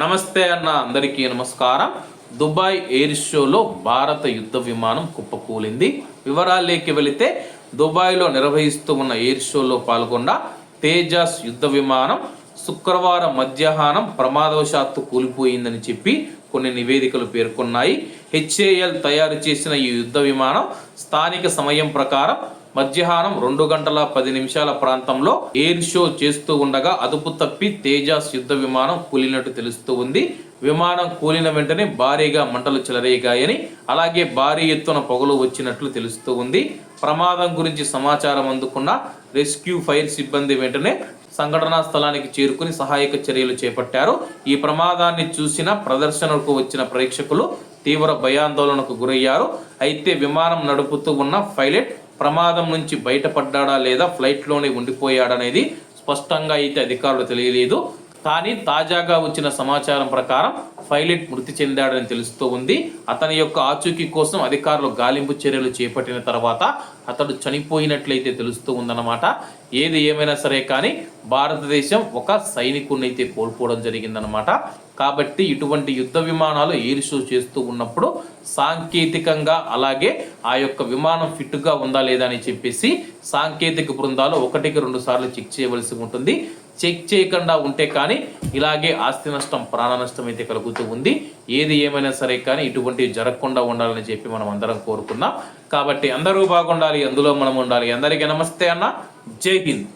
నమస్తే అన్న అందరికీ నమస్కారం. దుబాయ్ ఎయిర్ షోలో భారత యుద్ధ విమానం కుప్పకూలింది. వివరాల్లోకి వెళితే దుబాయ్లో నిర్వహిస్తూ ఉన్న ఎయిర్ షోలో పాల్గొన్న తేజాస్ యుద్ధ విమానం శుక్రవారం మధ్యాహ్నం ప్రమాదవశాత్తు కూలిపోయిందని చెప్పి కొన్ని నివేదికలు పేర్కొన్నాయి. హెచ్ఏఎల్ తయారు చేసిన ఈ యుద్ధ విమానం స్థానిక సమయం ప్రకారం మధ్యాహ్నం రెండు గంటల పది నిమిషాల ప్రాంతంలో ఎయిర్ షో చేస్తూ ఉండగా అదుపు తప్పి తేజాస్ యుద్ధ విమానం కూలినట్టు తెలుస్తూ ఉంది. విమానం కూలిన వెంటనే భారీగా మంటలు చెలరేగాయని అలాగే భారీ ఎత్తున పొగలు వచ్చినట్లు తెలుస్తూ ఉంది. ప్రమాదం గురించి సమాచారం అందుకున్న రెస్క్యూ ఫైర్ సిబ్బంది వెంటనే సంఘటనా స్థలానికి చేరుకుని సహాయక చర్యలు చేపట్టారు. ఈ ప్రమాదాన్ని చూసిన ప్రదర్శనకు వచ్చిన ప్రేక్షకులు తీవ్ర భయాందోళనకు గురయ్యారు. అయితే విమానం నడుపుతూ ఉన్న పైలట్ ప్రమాదం నుంచి బయటపడ్డాడా లేదా ఫ్లైట్లోనే ఉండిపోయాడనేది స్పష్టంగా అయితే అధికారులు తెలియలేదు. కానీ తాజాగా వచ్చిన సమాచారం ప్రకారం పైలట్ మృతి చెందాడని తెలుస్తూ ఉంది. అతని యొక్క ఆచూకీ కోసం అధికారులు గాలింపు చర్యలు చేపట్టిన తర్వాత అతడు చనిపోయినట్లయితే తెలుస్తూ ఉందన్నమాట. ఏది ఏమైనా సరే కానీ భారతదేశం ఒక సైనికుడినైతే అయితే కోల్పోవడం జరిగిందనమాట కాబట్టి ఇటువంటి యుద్ధ విమానాలు ఎయిర్ షో చేస్తూ ఉన్నప్పుడు సాంకేతికంగా అలాగే ఆ యొక్క విమానం ఫిట్గా ఉందా లేదా అని చెప్పేసి సాంకేతిక బృందాలు ఒకటికి రెండు సార్లు చెక్ చేయవలసి ఉంటుంది. చెక్ చేయకుండా ఉంటే కానీ ఇలాగే ఆస్తి నష్టం ప్రాణ నష్టం అయితే కలుగుతూ ఉంది. ఏది ఏమైనా సరే కానీ ఇటువంటివి జరగకుండా ఉండాలని చెప్పి మనం అందరం కోరుకున్నాం. కాబట్టి అందరూ బాగుండాలి అందులో మనం ఉండాలి. అందరికీ నమస్తే అన్న. జై హింద్.